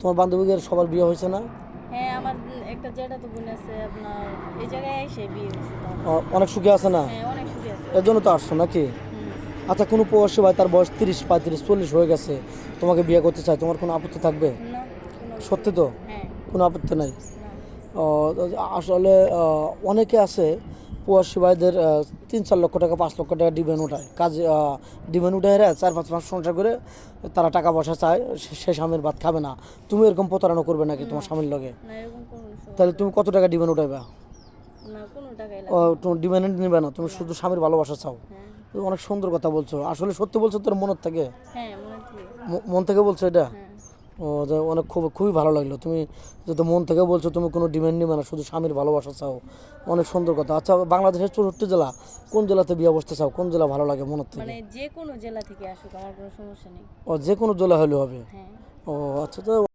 তোমার বান্ধবীদের সবার বিয়ে হয়েছে না? হ্যাঁ আমার একটা জেঠা তো বোন আছে আপনার এই জায়গায় এসে বিয়ে হয়েছে তার। অ- অনেক সুখে আছে না? হ্যাঁ অনেক সুখী আছে। এর জন্য তো আসছো নাকি? হুম। আচ্ছা কোনো প্রবাসী ভাই তার বয়স তিরিশ পঁয়ত্রিশ চল্লিশ হয়ে গেছে তোমাকে বিয়ে করতে চায় তোমার কোনো আপত্তি থাকবে? না কোনো সত্যি তো? হ্যাঁ। কোনো আপত্তি নাই? না। আসলে আহ, অনেকে আছে প্রবাসী ভাইদের তিন চার লক্ষ টাকা পাঁচ লক্ষ টাকা ডিমেন উঠায়। কাজে ডিমেন উঠায় চার পাঁচ মাস সংসার করে তারা টাকা পয়সা চায় সে- স্বামীর ভাত খাবে না। তুমি এরকম প্রতারণা করবে নাকি তোমার স্বামীর লগে? তাহলে তুমি কত টাকা ডিমেন উঠাইবা? ডিমেন্ড নিবে না তুমি শুধু স্বামীর ভালোবাসা চাও। হ্যাঁ। তুমি অনেক সুন্দর কথা বলছো। আসলে সত্যি বলছো তোর মনের থেকে? হ্যাঁ মনে থেকে। মন থেকে বলছো এটা? হ্যাঁ। অনেক খুব খুবই ভালো লাগল। তুমি যদি মন থেকে বলছো তুমি কোনো ডিমান্ড নিবে না শুধু স্বামীর ভালোবাসা চাও। অনেক সুন্দর কথা। আচ্ছা বাংলাদেশের চৌষট্টি জেলা কোন জেলাতে বিয়ে বসতে চাও? কোন জেলা ভালো লাগে মনের থেকে? মানে যে কোনো জেলা থেকে আসুক আমার কোনো সমস্যা নেই। ও যে কোনো জেলা হলে হবে? হ্যাঁ। ও আচ্ছা তো